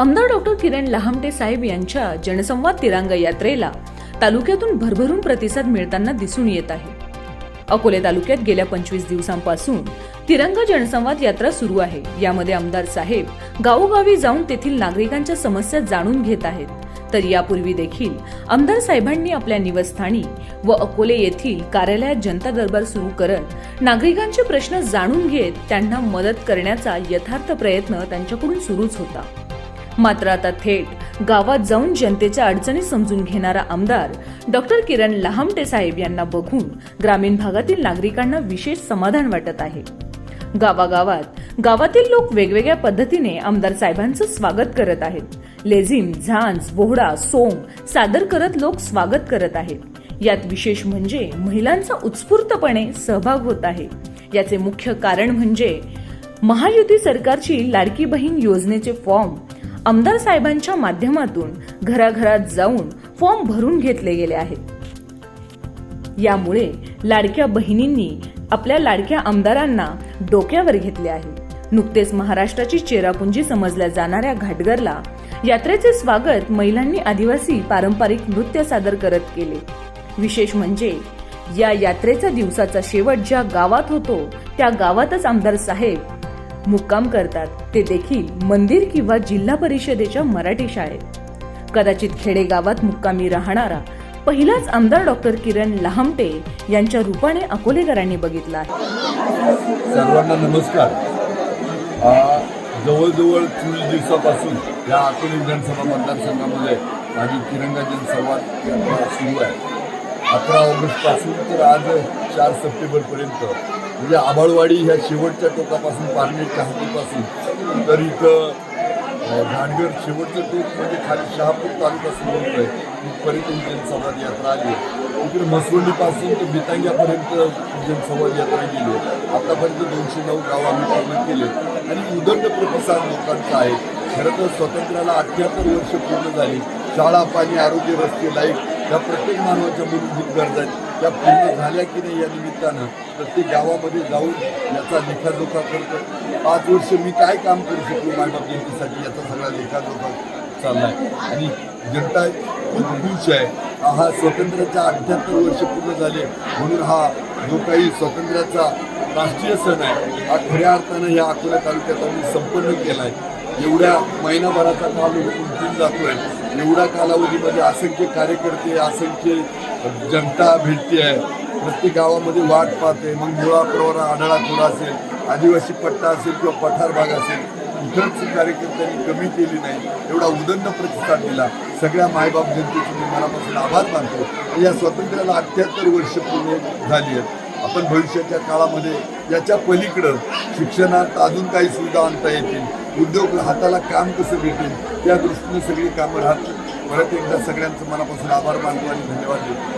आमदार डॉक्टर किरण लहामटे साहेब यांच्या जनसंवाद तिरंगा यात्रेला तालुक्यातून भरभरून प्रतिसाद मिळताना दिसून येत आहे. अकोले तालुक्यात गेल्या पंचवीस दिवसांपासून तिरंगा जनसंवाद यात्रा सुरू आहे. यामध्ये आमदार साहेब गावोगावी जाऊन तेथील नागरिकांच्या समस्या जाणून घेत आहेत. तर यापूर्वी देखील आमदार साहेबांनी आपल्या निवासस्थानी व अकोले येथील कार्यालयात जनता दरबार सुरू करत नागरिकांचे प्रश्न जाणून घेत त्यांना मदत करण्याचा यथार्थ प्रयत्न त्यांच्याकडून सुरूच होता. मात्र आता थेट गावात जाऊन जनतेच्या अडचणी समजून घेणारा आमदार डॉक्टर किरण लहामटे साहेब यांना बघून ग्रामीण भागातील नागरिकांना विशेष समाधान वाटत आहे. गावागावात गावातील लोक वेगवेगळ्या पद्धतीने आमदार साहेबांचं स्वागत करत आहेत. लेझिम झांज बोहडा सोंग सादर करत लोक स्वागत करत आहेत. यात विशेष म्हणजे महिलांचा उत्स्फूर्तपणे सहभाग होत आहे. याचे मुख्य कारण म्हणजे महायुती सरकारची लाडकी बहीण योजनेचे फॉर्म आमदार साहेबांच्या माध्यमातून घराघरात जाऊन फॉर्म भरून घेतले गेले आहेत. यामुळे लाडक्या बहिणींनी आपल्या लाडक्या आमदारांना डोक्यावर घेतले आहे. नुकतेच महाराष्ट्राची चेरापुंजी समजल्या जाणाऱ्या घाटगरला यात्रेचे स्वागत महिलांनी आदिवासी पारंपरिक नृत्य सादर करत केले. विशेष म्हणजे या यात्रेचा दिवसाचा शेवट ज्या गावात होतो त्या गावातच आमदार साहेब मुक्काम करतात. ते देखील मंदिर किंवा जिल्हा परिषदेच्या मराठी शाळेत. कदाचित खेडेगावात मुक्कामी राहणारा पहिलाच आमदार डॉक्टर किरण लहामटे यांच्या रूपाने अकोलेकरांनी बघितला आहे. सर्वांना नमस्कार. जवळजवळ चोवीस दिवसापासून या अकोले विधानसभा मतदारसंघामध्ये माझी तिरंगाजन संवाद सुरू आहे. अकरा ऑगस्टपासून तर आज चार सप्टेंबरपर्यंत म्हणजे आबाळवाडी ह्या शेवटच्या टोकापासून पारनेरच्या हातीपासून तर इथं अ, शेवटचं टोक म्हणजे खाली शहापूर तालुका सुरू होतोय इथपर्यंत उज्जैन समाज यात्रा आली आहे. इकडे मसवंडीपासून ते बितांग्यापर्यंत जनसंवाद यात्रा गेली आहे. आतापर्यंत दोनशे नऊ गाव आम्ही पूर्ण केले आणि उदंड प्रतिसाद लोकांचा आहे. खरं तर स्वातंत्र्याला अठ्ठ्याहत्तर वर्ष पूर्ण झाली. शाळा पाणी आरोग्य रस्ते लाइट या प्रत्येक मानवाच्या मूलभूत गरजा आहेत. त्या पूर्ण झाल्या की नाही या निमित्तानं प्रत्येक गावामध्ये जाऊन याचा लेखाजोखा करतो. पाच वर्ष मी काय काम करू शकलो मायबाप जनतेसाठी याचा सगळा लेखाजोखा चाललाय. आणि जनता खूप खुश आहे. हा स्वातंत्र्याच्या अठ्ठ्याहत्तर वर्ष पूर्ण झाले म्हणून हा जो काही स्वातंत्र्याचा राष्ट्रीय सण आहे. हा खऱ्या अर्थानं या अकोला तालुक्यात आम्ही संपन्न केला आहे. एवढ्या महिनाभराचा काल उलटून आहे एवढ्या कालावधीमध्ये असंख्य कार्यकर्ते असंख्य जनता भेटते आहे. प्रत्येक गावामध्ये वाट पाहते. मग मुळा प्रवरा आढळा खोडा असेल आदिवासी पट्टा असेल किंवा पठार भाग असेल कुठंच कार्यकर्त्यांनी कमी केली नाही. एवढा उदंड प्रतिसाद दिला. सगळ्या मायबाप जनतेचे मी मनापासून आभार मानतो. या स्वातंत्र्याला अठ्ठ्याहत्तर वर्ष पूर्ण झाली आहेत. आपण भविष्याच्या काळामध्ये याच्या पलीकडं शिक्षणात अजून काही सुविधा आणता येतील उद्योग हाताला काम कसं भेटेल त्या दृष्टीने सगळी कामं राहतील. परत एकदा सगळ्यांचं मनापासून आभार मानतो आणि धन्यवाद देतो.